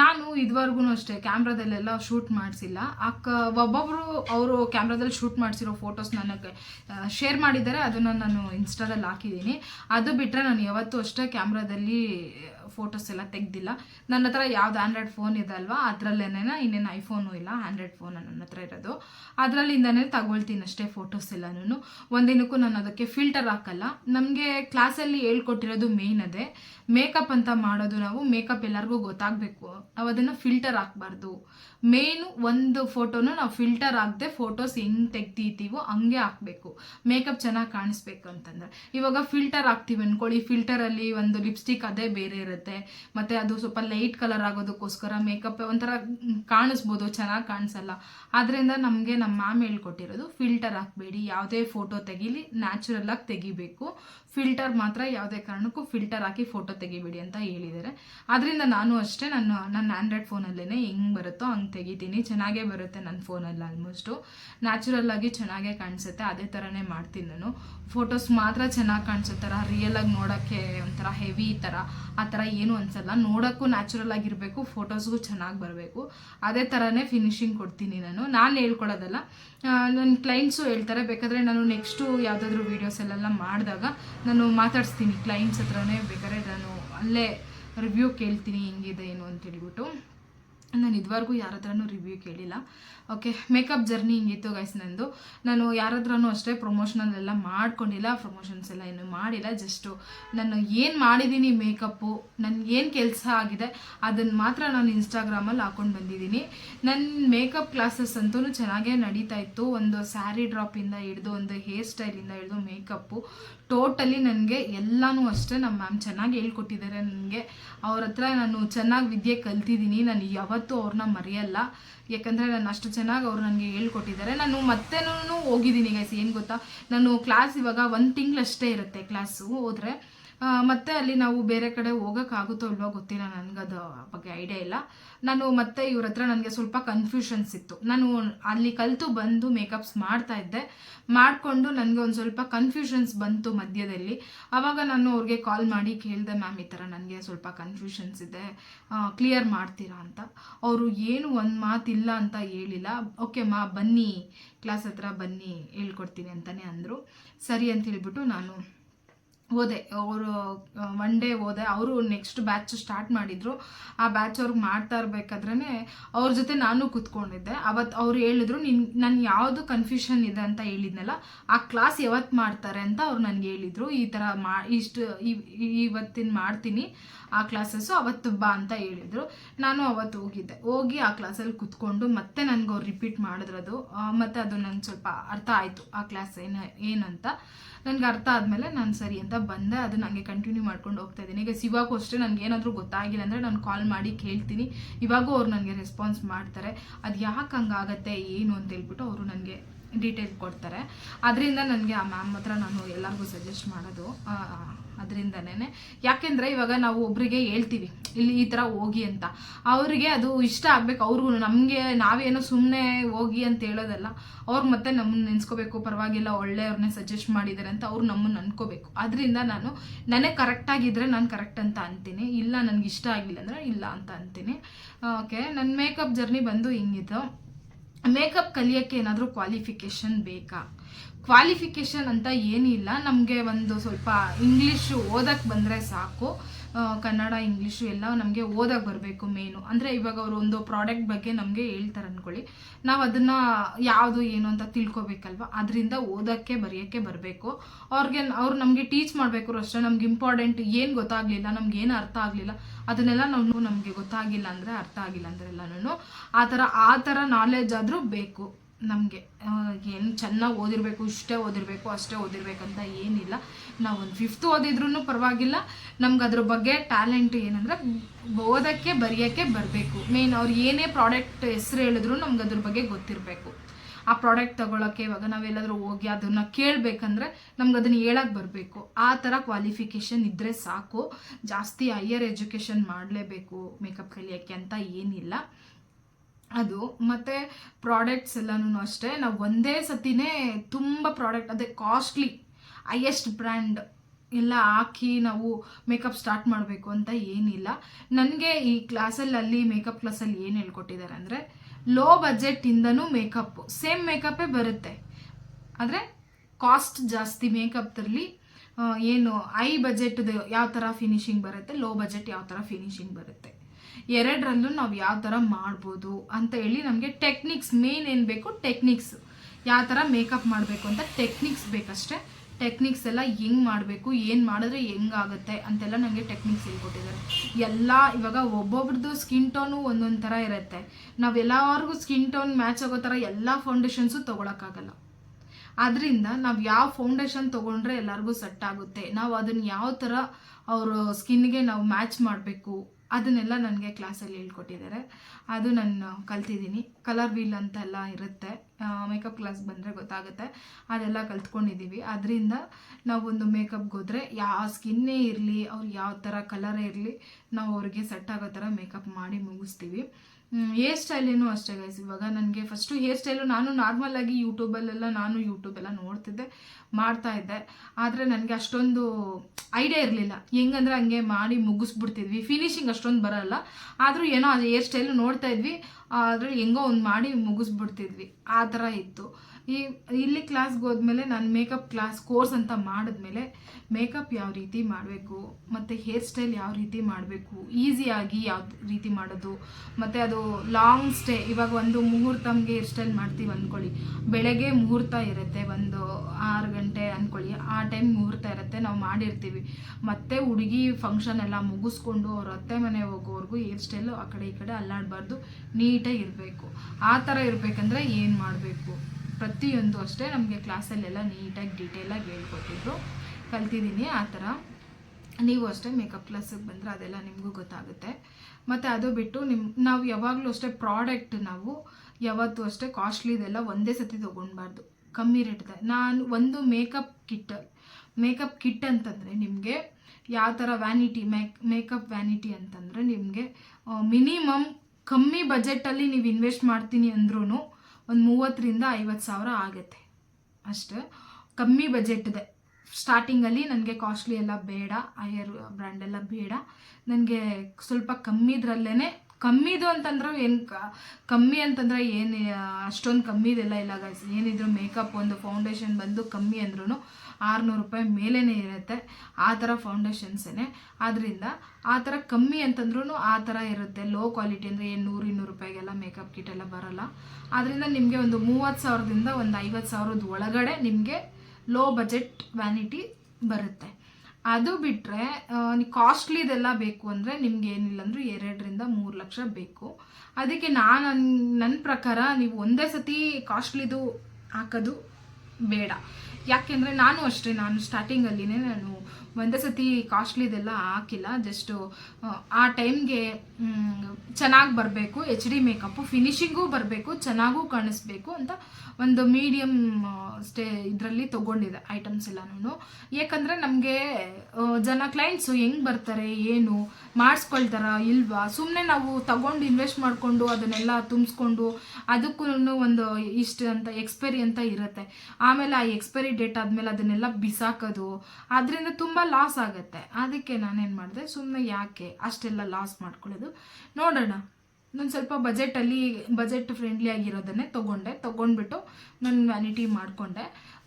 ನಾನು ಇದುವರೆಗೂ ಅಷ್ಟೇ ಕ್ಯಾಮ್ರಾದಲ್ಲೆಲ್ಲ ಶೂಟ್ ಮಾಡಿಸಿಲ್ಲ. ಅಕ್ಕ ಒಬ್ಬೊಬ್ಬರು ಅವರು ಕ್ಯಾಮ್ರಾದಲ್ಲಿ ಶೂಟ್ ಮಾಡಿಸಿರೋ ಫೋಟೋಸ್ ನನಗೆ ಶೇರ್ ಮಾಡಿದ್ದಾರೆ. ಅದನ್ನು ನಾನು ಇನ್ಸ್ಟಾದಲ್ಲಿ ಹಾಕಿದ್ದೀನಿ. ಅದು ಬಿಟ್ಟರೆ ನಾನು ಯಾವತ್ತೂ ಅಷ್ಟೇ ಕ್ಯಾಮ್ರಾದಲ್ಲಿ ಫೋಟೋಸ್ ಎಲ್ಲ ತೆಗ್ದಿಲ್ಲ. ನನ್ನ ಹತ್ರ ಯಾವ್ದು ಆ್ಯಂಡ್ರಾಯ್ಡ್ ಫೋನ್ ಇದೆ ಅಲ್ವಾ ಅದರಲ್ಲೇನೆ ಇನ್ನೇನು ಐಫೋನು ಇಲ್ಲ ಆ್ಯಂಡ್ರಾಯ್ಡ್ ಫೋನ್ ನನ್ನ ಹತ್ರ ಇರೋದು. ಅದರಲ್ಲಿಂದನೇ ತಗೊಳ್ತೀನಿ ಅಷ್ಟೇ ಫೋಟೋಸ್ ಎಲ್ಲನೂ ಒಂದಿನಕ್ಕೂ ನಾನು ಅದಕ್ಕೆ ಫಿಲ್ಟರ್ ಹಾಕಲ್ಲ. ನಮಗೆ ಕ್ಲಾಸಲ್ಲಿ ಹೇಳ್ಕೊಟ್ಟಿರೋದು ಮೇಯ್ನ್ ಅದೇ. ಮೇಕಪ್ ಅಂತ ಮಾಡೋದು ನಾವು ಮೇಕಪ್ ಎಲ್ಲರಿಗೂ ಗೊತ್ತಾಗಬೇಕು. ನಾವು ಅದನ್ನು ಫಿಲ್ಟರ್ ಹಾಕ್ಬಾರ್ದು. ಮೇಯ್ನು ಒಂದು ಫೋಟೋನ ನಾವು ಫಿಲ್ಟರ್ ಹಾಕದೆ ಫೋಟೋಸ್ ಹೆಂಗೆ ತೆಗ್ದಿದ್ದೀವೋ ಹಂಗೆ ಹಾಕಬೇಕು. ಮೇಕಪ್ ಚೆನ್ನಾಗಿ ಕಾಣಿಸ್ಬೇಕು ಅಂತಂದ್ರೆ. ಇವಾಗ ಫಿಲ್ಟರ್ ಹಾಕ್ತೀವಿ ಅಂದ್ಕೊಳ್ಳಿ ಫಿಲ್ಟರಲ್ಲಿ ಒಂದು ಲಿಪ್ಸ್ಟಿಕ್ ಅದೇ ಬೇರೆ ಇರುತ್ತೆ. ಮತ್ತು ಅದು ಸ್ವಲ್ಪ ಲೈಟ್ ಕಲರ್ ಆಗೋದಕ್ಕೋಸ್ಕರ ಮೇಕಪ್ ಒಂಥರ ಕಾಣಿಸ್ಬೋದು, ಚೆನ್ನಾಗಿ ಕಾಣಿಸಲ್ಲ. ಆದ್ದರಿಂದ ನಮಗೆ ನಮ್ಮ ಮ್ಯಾಮ್ ಹೇಳ್ಕೊಟ್ಟಿರೋದು ಫಿಲ್ಟರ್ ಹಾಕಬೇಡಿ, ಯಾವುದೇ ಫೋಟೋ ತೆಗೀಲಿ ನ್ಯಾಚುರಲ್ ಆಗಿ ತೆಗಿಬೇಕು. ಫಿಲ್ಟರ್ ಮಾತ್ರ ಯಾವುದೇ ಕಾರಣಕ್ಕೂ ಫಿಲ್ಟರ್ ಹಾಕಿ ಫೋಟೋ ತೆಗಿಬೇಡಿ ಅಂತ ಹೇಳಿದ್ದಾರೆ. ಅದರಿಂದ ನಾನು ಅಷ್ಟೇ ನಾನು ನನ್ನ ಆ್ಯಂಡ್ರಾಯ್ಡ್ ಫೋನಲ್ಲೇ ಹೆಂಗೆ ಬರುತ್ತೋ ಹಂಗೆ ತೆಗಿತೀನಿ. ಚೆನ್ನಾಗೇ ಬರುತ್ತೆ ನನ್ನ ಫೋನಲ್ಲಿ ಆಲ್ಮೋಸ್ಟು ನ್ಯಾಚುರಲ್ ಆಗಿ ಚೆನ್ನಾಗೇ ಕಾಣಿಸುತ್ತೆ. ಅದೇ ಥರನೇ ಮಾಡ್ತೀನಿ ನಾನು. ಫೋಟೋಸ್ ಮಾತ್ರ ಚೆನ್ನಾಗಿ ಕಾಣಿಸೋ ಥರ ರಿಯಲಾಗಿ ನೋಡೋಕ್ಕೆ ಒಂಥರ ಹೆವಿ ಥರ ಆ ಥರ ಏನೂ ಅನಿಸಲ್ಲ. ನೋಡೋಕ್ಕೂ ನ್ಯಾಚುರಲ್ ಆಗಿರಬೇಕು ಫೋಟೋಸ್ಗೂ ಚೆನ್ನಾಗಿ ಬರಬೇಕು. ಅದೇ ಥರನೇ ಫಿನಿಶಿಂಗ್ ಕೊಡ್ತೀನಿ ನಾನು. ನಾನು ಹೇಳ್ಕೊಡೋದಲ್ಲ ನನ್ನ ಕ್ಲೈಂಟ್ಸು ಹೇಳ್ತಾರೆ, ಬೇಕಾದರೆ ನಾನು ನೆಕ್ಸ್ಟು ಯಾವುದಾದ್ರೂ ವೀಡಿಯೋಸ್ ಎಲ್ಲ ಮಾಡಿದಾಗ ನಾನು ಮಾತಾಡಿಸ್ತೀನಿ ಕ್ಲೈಂಟ್ಸ್ ಹತ್ರನೇ ಬೇಕಾದ್ರೆ ನಾನು ಅಲ್ಲೇ ರಿವ್ಯೂ ಕೇಳ್ತೀನಿ ಹೆಂಗಿದೆ ಏನು ಅಂತ ಹೇಳ್ಬಿಟ್ಟು ನಾನು ಇದುವರೆಗೂ ಯಾರ ಹತ್ರನೂ ರಿವ್ಯೂ ಕೇಳಿಲ್ಲ. ಓಕೆ ಮೇಕಪ್ ಜರ್ನಿ ಹಿಂಗಿತ್ತು ಗೈಸ್ ನಂದು? ನಾನು ಯಾರ ಹತ್ರನೂ ಅಷ್ಟೇ ಪ್ರಮೋಷನಲ್ಲೆಲ್ಲ ಮಾಡ್ಕೊಂಡಿಲ್ಲ ಪ್ರಮೋಷನ್ಸ್ ಎಲ್ಲ ಏನು ಮಾಡಿಲ್ಲ. ಜಸ್ಟು ನಾನು ಏನು ಮಾಡಿದ್ದೀನಿ ಮೇಕಪ್ಪು ನನಗೆ ಏನು ಕೆಲಸ ಆಗಿದೆ ಅದನ್ನು ಮಾತ್ರ ನಾನು ಇನ್ಸ್ಟಾಗ್ರಾಮಲ್ಲಿ ಹಾಕೊಂಡು ಬಂದಿದ್ದೀನಿ ನನ್ನ ಮೇಕಪ್ ಕ್ಲಾಸಸ್ ಅಂತೂ ಚೆನ್ನಾಗೇ ನಡೀತಾ ಇತ್ತು. ಒಂದು ಸ್ಯಾರಿ ಡ್ರಾಪಿಂದ ಹಿಡಿದು, ಒಂದು ಹೇರ್ ಸ್ಟೈಲಿಂದ ಹಿಡಿದು ಮೇಕಪ್ಪು ಟೋಟಲಿ ನನಗೆ ಎಲ್ಲನೂ ಅಷ್ಟೇ ನಮ್ಮ ಮ್ಯಾಮ್ ಚೆನ್ನಾಗಿ ಹೇಳ್ಕೊಟ್ಟಿದ್ದಾರೆ ನನಗೆ. ಅವ್ರ ಹತ್ರ ನಾನು ಚೆನ್ನಾಗಿ ವಿದ್ಯೆ ಕಲ್ತಿದ್ದೀನಿ ನಾನು ಯಾವತ್ತೂ ಅವ್ರನ್ನ ಮರೆಯಲ್ಲ. ಯಾಕಂದರೆ ನಾನು ಅಷ್ಟು ಚೆನ್ನಾಗಿ ಅವ್ರು ನನಗೆ ಹೇಳ್ಕೊಟ್ಟಿದ್ದಾರೆ. ನಾನು ಮತ್ತೆನೂ ಹೋಗಿದ್ದೀನಿ ಗೈಸ್ ಏನು ಗೊತ್ತಾ? ನಾನು ಕ್ಲಾಸ್ ಇವಾಗ ಒಂದು ತಿಂಗಳಷ್ಟೇ ಇರುತ್ತೆ ಕ್ಲಾಸು ಹೋದರೆ. ಮತ್ತೆ ಅಲ್ಲಿ ನಾವು ಬೇರೆ ಕಡೆ ಹೋಗೋಕ್ಕಾಗುತ್ತೋ ಇಲ್ವೋ ಗೊತ್ತಿಲ್ಲ, ನನಗದು ಬಗ್ಗೆ ಐಡಿಯಾ ಇಲ್ಲ. ನಾನು ಮತ್ತೆ ಇವ್ರ ಹತ್ರ ನನಗೆ ಸ್ವಲ್ಪ ಕನ್ಫ್ಯೂಷನ್ಸ್ ಇತ್ತು. ನಾನು ಅಲ್ಲಿ ಕಲಿತು ಬಂದು ಮೇಕಪ್ಸ್ ಮಾಡ್ತಾ ಇದ್ದೆ. ಮಾಡಿಕೊಂಡು ನನಗೆ ಒಂದು ಸ್ವಲ್ಪ ಕನ್ಫ್ಯೂಷನ್ಸ್ ಬಂತು ಮಧ್ಯದಲ್ಲಿ. ಆವಾಗ ನಾನು ಅವ್ರಿಗೆ ಕಾಲ್ ಮಾಡಿ ಕೇಳಿದೆ, ಮ್ಯಾಮ್, ಈ ಥರ ನನಗೆ ಸ್ವಲ್ಪ ಕನ್ಫ್ಯೂಷನ್ಸ್ ಇದೆ. ಕ್ಲಿಯರ್ ಮಾಡ್ತೀರಾ ಅಂತ. ಅವರು ಏನು ಒಂದು ಮಾತಿಲ್ಲ ಅಂತ ಹೇಳಿಲ್ಲ. ಓಕೆ ಮಾ, ಬನ್ನಿ. ಕ್ಲಾಸ್ ಹತ್ರ ಬನ್ನಿ. ಹೇಳ್ಕೊಡ್ತೀನಿ ಅಂತಲೇ ಅಂದರು. ಸರಿ ಅಂತ ಹೇಳ್ಬಿಟ್ಟು ನಾನು ಹೋದೆ ಅವರು ಒನ್ ಡೇ ಹೋದೆ ಅವರು ನೆಕ್ಸ್ಟ್ ಬ್ಯಾಚ್ ಸ್ಟಾರ್ಟ್ ಮಾಡಿದ್ರು. ಆ ಬ್ಯಾಚ್ ಅವ್ರಿಗೆ ಮಾಡ್ತಾ ಇರ್ಬೇಕಾದ್ರೆ ಅವ್ರ ಜೊತೆ ನಾನು ಕೂತ್ಕೊಂಡಿದ್ದೆ. ಅವತ್ತು ಅವ್ರು ಹೇಳಿದ್ರು, ನಿನ್, ನಾನು ಯಾವುದು ಕನ್ಫ್ಯೂಷನ್ ಇದೆ ಅಂತ ಹೇಳಿದ್ನಲ್ಲ, ಆ ಕ್ಲಾಸ್ ಯಾವತ್ತು ಮಾಡ್ತಾರೆ ಅಂತ ಅವ್ರು ನನಗೆ ಹೇಳಿದ್ರು. ಈ ಥರ ಮಾ, ಇಷ್ಟು ಇವ್- ಇವತ್ತಿನ ಮಾಡ್ತೀನಿ, ಆ ಕ್ಲಾಸಸ್ಸು ಅವತ್ತು ಬಾ ಅಂತ ಹೇಳಿದರು. ನಾನು ಅವತ್ತು ಹೋಗಿದ್ದೆ. ಹೋಗಿ ಆ ಕ್ಲಾಸಲ್ಲಿ ಕುತ್ಕೊಂಡು ಮತ್ತೆ ನನಗೆ ಅವ್ರು ರಿಪೀಟ್ ಮಾಡಿದ್ರದು ಮತ್ತೆ ಅದು ನನಗೆ ಸ್ವಲ್ಪ ಅರ್ಥ ಆಯಿತು. ಆ ಕ್ಲಾಸ್ ಏನು, ಏನಂತ. ನನಗೆ ಅರ್ಥ ಆದಮೇಲೆ ನಾನು ಸರಿ ಅಂತ ಬಂದೆ ಅದು ನನಗೆ ಕಂಟಿನ್ಯೂ ಮಾಡ್ಕೊಂಡು ಹೋಗ್ತಾ ಇದ್ದೀನಿ. ಈಗ ಇವಾಗೂ ಅಷ್ಟೇ ನನಗೆ ಏನಾದರೂ ಗೊತ್ತಾಗಿಲ್ಲ ಅಂದರೆ ನಾನು ಕಾಲ್ ಮಾಡಿ ಕೇಳ್ತೀನಿ. ಇವಾಗೂ ಅವ್ರು ನನಗೆ ರೆಸ್ಪಾನ್ಸ್ ಮಾಡ್ತಾರೆ. ಅದು ಯಾಕೆ ಹಂಗಾಗತ್ತೆ, ಏನು ಅಂತ ಹೇಳ್ಬಿಟ್ಟು ಅವರು ನನಗೆ ಡೀಟೇಲ್ ಕೊಡ್ತಾರೆ. ಅದರಿಂದ ನನಗೆ ಆ ಮ್ಯಾಮ್ ಹತ್ರ ನಾನು ಎಲ್ಲರಿಗೂ ಸಜೆಸ್ಟ್ ಮಾಡೋದು ಅದರಿಂದನೇ ಯಾಕೆಂದರೆ ಇವಾಗ ನಾವು ಒಬ್ಬರಿಗೆ ಹೇಳ್ತೀವಿ, ಇಲ್ಲಿ ಈ ಥರ ಹೋಗಿ ಅಂತ. ಅವರಿಗೆ ಅದು ಇಷ್ಟ ಆಗಬೇಕು, ಅವ್ರಿಗೂ ನಮಗೆ ನಾವೇನೋ ಸುಮ್ಮನೆ ಹೋಗಿ ಅಂತ ಹೇಳೋದಲ್ಲ, ಅವ್ರು ಮತ್ತೆ ನಮ್ಮನ್ನು ನೆನೆಸ್ಕೋಬೇಕು, ಪರವಾಗಿಲ್ಲ ಒಳ್ಳೆಯವ್ರನ್ನೇ ಸಜೆಸ್ಟ್ ಮಾಡಿದ್ದಾರೆ ಅಂತ ಅವ್ರು ನಮ್ಮನ್ನು ಅನ್ಕೋಬೇಕು. ಅದರಿಂದ ನಾನು ನನಗೆ ಕರೆಕ್ಟಾಗಿದ್ದರೆ ನಾನು ಕರೆಕ್ಟ್ ಅಂತ ಅಂತೀನಿ, ಇಲ್ಲ ನನಗೆ ಇಷ್ಟ ಆಗಿಲ್ಲ ಅಂದರೆ ಇಲ್ಲ ಅಂತ ಅಂತೀನಿ. ಓಕೆ ನನ್ನ ಮೇಕಪ್ ಜರ್ನಿ ಬಂದು ಹಿಂಗಿತ್ತು ಮೇಕಪ್ ಕಲಿಯೋಕ್ಕೆ ಏನಾದರೂ ಕ್ವಾಲಿಫಿಕೇಷನ್ ಬೇಕಾ? ಕ್ವಾಲಿಫಿಕೇಷನ್ ಅಂತ ಏನಿಲ್ಲ ನಮಗೆ ಒಂದು ಸ್ವಲ್ಪ ಇಂಗ್ಲೀಷು ಓದಕ್ಕೆ ಬಂದರೆ ಸಾಕು. ಕನ್ನಡ ಇಂಗ್ಲೀಷು ಎಲ್ಲ ನಮಗೆ ಓದಕ್ಕೆ ಬರಬೇಕು ಮೇನು ಅಂದರೆ ಇವಾಗ ಅವರು ಒಂದು ಪ್ರಾಡಕ್ಟ್ ಬಗ್ಗೆ ನಮಗೆ ಹೇಳ್ತಾರೆ ಅಂದ್ಕೊಳ್ಳಿ ನಾವು ಅದನ್ನು ಯಾವುದು ಏನು ಅಂತ ತಿಳ್ಕೊಬೇಕಲ್ವ? ಅದರಿಂದ ಓದೋಕ್ಕೆ, ಬರೆಯೋಕ್ಕೆ ಬರಬೇಕು. ಅವ್ರಿಗೆ, ಅವ್ರು ನಮಗೆ ಟೀಚ್ ಮಾಡಬೇಕು ಅಷ್ಟೇ. ನಮ್ಗೆ ಇಂಪಾರ್ಟೆಂಟ್ ಏನು ಗೊತ್ತಾಗಲಿಲ್ಲ, ನಮ್ಗೆ ಏನು ಅರ್ಥ ಆಗಲಿಲ್ಲ, ಅದನ್ನೆಲ್ಲ ನಾವು ನಮಗೆ ಗೊತ್ತಾಗಿಲ್ಲ ಅಂದರೆ ಅರ್ಥ ಆಗಿಲ್ಲ ಅಂದರೆ ಎಲ್ಲನೂ ಆ ಥರ ಆ ಥರ ನಾಲೆಜ್ ಆದರೂ ಬೇಕು. ನಮಗೆ ಏನು ಚೆನ್ನಾಗಿ ಓದಿರಬೇಕು, ಇಷ್ಟೇ ಓದಿರಬೇಕು, ಅಷ್ಟೇ ಓದಿರಬೇಕಂತ ಏನಿಲ್ಲ. ನಾವು ಒಂದು ಫಿಫ್ತ್ ಓದಿದ್ರೂ ಪರವಾಗಿಲ್ಲ. ನಮ್ಗೆ ಅದ್ರ ಬಗ್ಗೆ ಟ್ಯಾಲೆಂಟ್ ಏನಂದರೆ ಓದೋಕ್ಕೆ, ಬರೆಯೋಕ್ಕೆ ಬರಬೇಕು. ಮೇನ್ ಅವ್ರು ಏನೇ ಪ್ರಾಡಕ್ಟ್ ಹೆಸರು ಹೇಳಿದ್ರು ನಮ್ಗೆ ಅದ್ರ ಬಗ್ಗೆ ಗೊತ್ತಿರಬೇಕು. ಆ ಪ್ರಾಡಕ್ಟ್ ತಗೊಳಕ್ಕೆ ಇವಾಗ ನಾವೆಲ್ಲಾದ್ರೂ ಹೋಗಿ ಅದನ್ನು ಕೇಳಬೇಕಂದ್ರೆ ನಮ್ಗೆ ಅದನ್ನು ಹೇಳಕ್ಕೆ ಬರಬೇಕು. ಆ ಥರ ಕ್ವಾಲಿಫಿಕೇಷನ್ ಇದ್ದರೆ ಸಾಕು. ಜಾಸ್ತಿ ಹೈಯರ್ ಎಜುಕೇಷನ್ ಮಾಡಲೇಬೇಕು ಮೇಕಪ್ ಕಲಿಯೋಕ್ಕೆ ಅಂತ ಏನಿಲ್ಲ. ಅದು ಮತ್ತು ಪ್ರಾಡಕ್ಟ್ಸ್ ಎಲ್ಲನೂ ಅಷ್ಟೇ. ನಾವು ಒಂದೇ ಸತಿನೇ ತುಂಬ ಪ್ರಾಡಕ್ಟ್ ಅದೇ ಕಾಸ್ಟ್ಲಿ ಹೈಯೆಸ್ಟ್ ಬ್ರ್ಯಾಂಡ್ ಎಲ್ಲ ಹಾಕಿ ನಾವು ಮೇಕಪ್ ಸ್ಟಾರ್ಟ್ ಮಾಡಬೇಕು ಅಂತ ಏನಿಲ್ಲ. ನನಗೆ ಈ ಕ್ಲಾಸಲ್ಲಿ ಅಲ್ಲಿ ಮೇಕಪ್ ಕ್ಲಾಸಲ್ಲಿ ಏನು ಹೇಳ್ಕೊಟ್ಟಿದ್ದಾರೆ ಅಂದರೆ ಲೋ ಬಜೆಟಿಂದನೂ ಮೇಕಪ್ಪು ಸೇಮ್ ಮೇಕಪ್ಪೇ ಬರುತ್ತೆ. ಆದರೆ ಕಾಸ್ಟ್ ಜಾಸ್ತಿ ಮೇಕಪ್ದಲ್ಲಿ ಏನು ಐ ಬಜೆಟ್ದು ಯಾವ ಥರ ಫಿನಿಶಿಂಗ್ ಬರುತ್ತೆ ಲೋ ಬಜೆಟ್ ಯಾವ ಥರ ಫಿನಿಶಿಂಗ್ ಬರುತ್ತೆ. ಎರಡರಲ್ಲೂ ನಾವು ಯಾವ ಥರ ಮಾಡ್ಬೋದು ಅಂತ ಹೇಳಿ ನಮಗೆ ಟೆಕ್ನಿಕ್ಸ್ ಮೇನ್ ಏನು ಬೇಕು? ಟೆಕ್ನಿಕ್ಸ್ ಯಾವ ಥರ ಮೇಕಪ್ ಮಾಡಬೇಕು ಅಂತ ಟೆಕ್ನಿಕ್ಸ್ ಬೇಕಷ್ಟೇ. ಟೆಕ್ನಿಕ್ಸ್ ಎಲ್ಲ ಹೆಂಗೆ ಮಾಡಬೇಕು, ಏನು ಮಾಡಿದ್ರೆ ಹೆಂಗಾಗುತ್ತೆ ಅಂತೆಲ್ಲ ನನಗೆ ಟೆಕ್ನಿಕ್ಸ್ ಹೇಳ್ಕೊಟ್ಟಿದ್ದಾರೆ. ಎಲ್ಲ ಇವಾಗ ಒಬ್ಬೊಬ್ರದ್ದು ಸ್ಕಿನ್ ಟೋನು ಒಂದೊಂದು ಥರ ಇರುತ್ತೆ. ನಾವು ಎಲ್ಲರಿಗೂ ಸ್ಕಿನ್ ಟೋನ್ ಮ್ಯಾಚ್ ಆಗೋ ಥರ ಎಲ್ಲ ಫೌಂಡೇಶನ್ಸು ತೊಗೊಳಕ್ಕಾಗಲ್ಲ. ಅದರಿಂದ ನಾವು ಯಾವ ಫೌಂಡೇಶನ್ ತೊಗೊಂಡ್ರೆ ಎಲ್ಲರಿಗೂ ಸೆಟ್ ಆಗುತ್ತೆ. ನಾವು ಅದನ್ನು ಯಾವ ಥರ ಅವರು ಸ್ಕಿನ್ಗೆ ನಾವು ಮ್ಯಾಚ್ ಮಾಡಬೇಕು ಅದನ್ನೆಲ್ಲ ನನಗೆ ಕ್ಲಾಸಲ್ಲಿ ಹೇಳ್ಕೊಟ್ಟಿದ್ದಾರೆ. ಅದು ನಾನು ಕಲ್ತಿದ್ದೀನಿ. ಕಲರ್ ವೀಲ್ ಅಂತೆಲ್ಲ ಇರುತ್ತೆ. ಮೇಕಪ್ ಕ್ಲಾಸ್ ಬಂದರೆ ಗೊತ್ತಾಗುತ್ತೆ. ಅದೆಲ್ಲ ಕಲ್ತ್ಕೊಂಡಿದ್ದೀವಿ. ಅದರಿಂದ ನಾವೊಂದು ಮೇಕಪ್ಗೆ ಹೋದರೆ ಯಾವ ಸ್ಕಿನ್ನೇ ಇರಲಿ, ಅವ್ರು ಯಾವ ಥರ ಕಲರೇ ಇರಲಿ, ನಾವು ಅವ್ರಿಗೆ ಸೆಟ್ ಆಗೋ ಥರ ಮೇಕಪ್ ಮಾಡಿ ಮುಗಿಸ್ತೀವಿ. ಹೇರ್ ಸ್ಟೈಲೇನು ಅಷ್ಟೇ ಗೈಸ್ ಇವಾಗ ನನಗೆ ಫಸ್ಟು ಹೇರ್ ಸ್ಟೈಲು ನಾನು ನಾರ್ಮಲಾಗಿ ಯೂಟ್ಯೂಬಲ್ಲೆಲ್ಲ ನಾನು ಯೂಟ್ಯೂಬೆಲ್ಲ ನೋಡ್ತಿದ್ದೆ, ಮಾಡ್ತಾ ಇದ್ದೆ. ಆದರೆ ನನಗೆ ಅಷ್ಟೊಂದು ಐಡಿಯಾ ಇರಲಿಲ್ಲ. ಹೆಂಗಂದ್ರೆ ಹಂಗೆ ಮಾಡಿ ಮುಗಿಸ್ಬಿಡ್ತಿದ್ವಿ. ಫಿನಿಶಿಂಗ್ ಅಷ್ಟೊಂದು ಬರಲ್ಲ. ಆದರೂ ಏನೋ ಅದು ಹೇರ್ ಸ್ಟೈಲು ನೋಡ್ತಾ ಇದ್ವಿ. ಅದ್ರಲ್ಲಿ ಹೆಂಗೋ ಒಂದು ಮಾಡಿ ಮುಗಿಸ್ಬಿಡ್ತಿದ್ವಿ. ಆ ಥರ ಇತ್ತು. ಈ, ಇಲ್ಲಿ ಕ್ಲಾಸ್ಗೆ ಹೋದ್ಮೇಲೆ ನಾನು ಮೇಕಪ್ ಕ್ಲಾಸ್ ಕೋರ್ಸ್ ಅಂತ ಮಾಡಿದ್ಮೇಲೆ ಮೇಕಪ್ ಯಾವ ರೀತಿ ಮಾಡಬೇಕು, ಮತ್ತು ಹೇರ್ ಸ್ಟೈಲ್ ಯಾವ ರೀತಿ ಮಾಡಬೇಕು ಈಸಿಯಾಗಿ ಯಾವ ರೀತಿ ಮಾಡೋದು, ಮತ್ತು ಅದು ಲಾಂಗ್ ಸ್ಟೇ ಇವಾಗ ಒಂದು ಮುಹೂರ್ತಮ್ಗೆ ಹೇರ್ ಸ್ಟೈಲ್ ಮಾಡ್ತೀವಿ ಅಂದ್ಕೊಳ್ಳಿ ಬೆಳಗ್ಗೆ ಮುಹೂರ್ತ ಇರುತ್ತೆ, ಒಂದು ಆರು ಗಂಟೆ ಅಂದ್ಕೊಳ್ಳಿ ಆ ಟೈಮ್ ಮುಹೂರ್ತ ಇರುತ್ತೆ, ನಾವು ಮಾಡಿರ್ತೀವಿ. ಮತ್ತು ಹುಡುಗಿ ಫಂಕ್ಷನ್ ಎಲ್ಲ ಮುಗಿಸ್ಕೊಂಡು ಅವ್ರ ಅತ್ತೆ ಮನೆ ಹೋಗೋವರೆಗೂ ಹೇರ್ ಸ್ಟೈಲು ಆ ಕಡೆ ಈ ಕಡೆ ಅಲ್ಲಾಡಬಾರ್ದು, ನೀಟಾಗಿ ಇರಬೇಕು. ಆ ಥರ ಇರಬೇಕಂದ್ರೆ ಏನು ಮಾಡಬೇಕು? ಪ್ರತಿಯೊಂದು ಅಷ್ಟೇ ನಮಗೆ ಕ್ಲಾಸಲ್ಲೆಲ್ಲ ನೀಟಾಗಿ ಡೀಟೇಲಾಗಿ ಹೇಳ್ಕೊಟ್ಟಿದ್ರು. ಕಲ್ತಿದ್ದೀನಿ ಆ ಥರ. ನೀವು ಅಷ್ಟೇ ಮೇಕಪ್ ಕ್ಲಾಸಿಗೆ ಬಂದರೆ ಅದೆಲ್ಲ ನಿಮಗೂ ಗೊತ್ತಾಗುತ್ತೆ. ಮತ್ತು ಅದು ಬಿಟ್ಟು ನಿಮ್ಮ ನಾವು ಯಾವಾಗಲೂ ಅಷ್ಟೇ ಪ್ರಾಡಕ್ಟ್ ನಾವು ಯಾವತ್ತೂ ಅಷ್ಟೇ ಕಾಸ್ಟ್ಲಿದೆಲ್ಲ ಒಂದೇ ಸತಿ ತೊಗೊಳ್ಬಾರ್ದು ಕಮ್ಮಿ ರೇಟ್ದೆ. ನಾನು ಒಂದು ಮೇಕಪ್ ಕಿಟ್ ಮೇಕಪ್ ಕಿಟ್ ಅಂತಂದರೆ ನಿಮಗೆ ಯಾವ ಥರ ವ್ಯಾನಿಟಿ, ಮೇಕ್, ಮೇಕಪ್ ವ್ಯಾನಿಟಿ ಅಂತಂದರೆ ನಿಮಗೆ ಮಿನಿಮಮ್ ಕಮ್ಮಿ ಬಜೆಟಲ್ಲಿ ನೀವು ಇನ್ವೆಸ್ಟ್ ಮಾಡ್ತೀನಿ ಅಂದ್ರೂ ಒಂದು ಮೂವತ್ತರಿಂದ ಐವತ್ತು ಸಾವಿರ ಆಗುತ್ತೆ. ಅಷ್ಟೇ, ಕಮ್ಮಿ ಬಜೆಟ್ ಇದೆ. ಸ್ಟಾರ್ಟಿಂಗಲ್ಲಿ ನನಗೆ ಕಾಸ್ಟ್ಲಿ ಎಲ್ಲ ಬೇಡ ಹೈಯರ್ ಬ್ರ್ಯಾಂಡ್ ಎಲ್ಲ ಬೇಡ. ನನಗೆ ಸ್ವಲ್ಪ ಕಮ್ಮಿದ್ರಲ್ಲೇ ಕಮ್ಮಿದು ಅಂತಂದ್ರೆ ಏನು ಕಮ್ಮಿ ಅಂತಂದ್ರೆ ಏನು, ಅಷ್ಟೊಂದು ಕಮ್ಮಿದೆಲ್ಲ ಇಲ್ಲ ಗೈಸ್ ಏನಿದ್ರು ಮೇಕಪ್ ಒಂದು ಫೌಂಡೇಶನ್ ಬಂದು ಕಮ್ಮಿ ಅಂದ್ರೂ ಆರುನೂರು ರೂಪಾಯಿ ಮೇಲೇ ಇರುತ್ತೆ ಆ ಥರ ಫೌಂಡೇಶನ್ಸೇ ಆದ್ದರಿಂದ ಆ ಥರ ಕಮ್ಮಿ ಅಂತಂದ್ರೂ ಆ ಥರ ಇರುತ್ತೆ. ಲೋ ಕ್ವಾಲಿಟಿ ಅಂದರೆ ಏನು ನೂರು, ಇನ್ನೂರು ರೂಪಾಯಿಗೆಲ್ಲ ಮೇಕಪ್ ಕಿಟ್ ಎಲ್ಲ ಬರಲ್ಲ. ಆದ್ದರಿಂದ ನಿಮಗೆ ಒಂದು ಮೂವತ್ತು ಸಾವಿರದಿಂದ ಒಂದು ಐವತ್ತು ಸಾವಿರದ ಒಳಗಡೆ ನಿಮಗೆ ಲೋ ಬಜೆಟ್ ವ್ಯಾನಿಟಿ ಬರುತ್ತೆ. ಅದು ಬಿಟ್ಟರೆ ಕಾಸ್ಟ್ಲಿದೆಲ್ಲ ಬೇಕು ಅಂದರೆ ನಿಮ್ಗೆ ಏನಿಲ್ಲ ಅಂದರೂ ಎರಡರಿಂದ ಮೂರು ಲಕ್ಷ ಬೇಕು. ಅದಕ್ಕೆ ನಾನು ನನ್ನ ಪ್ರಕಾರ ನೀವು ಒಂದೇ ಸತಿ ಕಾಸ್ಟ್ಲಿದು ಹಾಕೋದು ಬೇಡ. ಯಾಕೆಂದರೆ ನಾನು ಅಷ್ಟೇ, ನಾನು ಸ್ಟಾರ್ಟಿಂಗಲ್ಲಿನೇ ನಾನು ಒಂದೇ ಸತಿ ಕಾಸ್ಟ್ಲಿದೆಲ್ಲ ಹಾಕಿಲ್ಲ. ಜಸ್ಟು ಆ ಟೈಮ್ಗೆ ಚೆನ್ನಾಗಿ ಬರಬೇಕು ಎಚ್ ಡಿ ಮೇಕಪ್ಪು ಫಿನಿಷಿಂಗೂ ಬರಬೇಕು, ಚೆನ್ನಾಗೂ ಕಾಣಿಸ್ಬೇಕು ಅಂತ ಒಂದು ಮೀಡಿಯಮ್ ಸ್ಟೇ ಇದರಲ್ಲಿ ತೊಗೊಂಡಿದೆ ಐಟಮ್ಸ್ ಎಲ್ಲನೂ ಏಕೆಂದರೆ ನಮಗೆ ಜನ ಕ್ಲೈಂಟ್ಸು ಹೆಂಗೆ ಬರ್ತಾರೆ, ಏನು, ಮಾಡಿಸ್ಕೊಳ್ತಾರ ಇಲ್ವಾ? ಸುಮ್ಮನೆ ನಾವು ತಗೊಂಡು ಇನ್ವೆಸ್ಟ್ ಮಾಡಿಕೊಂಡು ಅದನ್ನೆಲ್ಲ ತುಂಬಿಸ್ಕೊಂಡು ಅದಕ್ಕೂ ಒಂದು ಇಷ್ಟು ಅಂತ ಎಕ್ಸ್ಪೈರಿ ಅಂತ ಇರುತ್ತೆ. ಆಮೇಲೆ ಆ ಎಕ್ಸ್ಪೈರಿ ಡೇಟ್ ಆದಮೇಲೆ ಅದನ್ನೆಲ್ಲ ಬಿಸಾಕೋದು, ಅದರಿಂದ ತುಂಬ ಲಾಸ್ ಆಗುತ್ತೆ. ಅದಕ್ಕೆ ನಾನೇನು ಮಾಡಿದೆ ಸುಮ್ಮನೆ ಯಾಕೆ ಅಷ್ಟೆಲ್ಲ ಲಾಸ್ ಮಾಡ್ಕೊಳ್ಳೋದು? ನೋಡೋಣ. ನಾನು ಸ್ವಲ್ಪ ಬಜೆಟಲ್ಲಿ ಬಜೆಟ್ ಫ್ರೆಂಡ್ಲಿ ಆಗಿರೋದನ್ನೇ ತೊಗೊಂಡೆ. ತೊಗೊಂಡ್ಬಿಟ್ಟು ನಾನು ವ್ಯಾನಿಟಿ ಮಾಡಿಕೊಂಡೆ.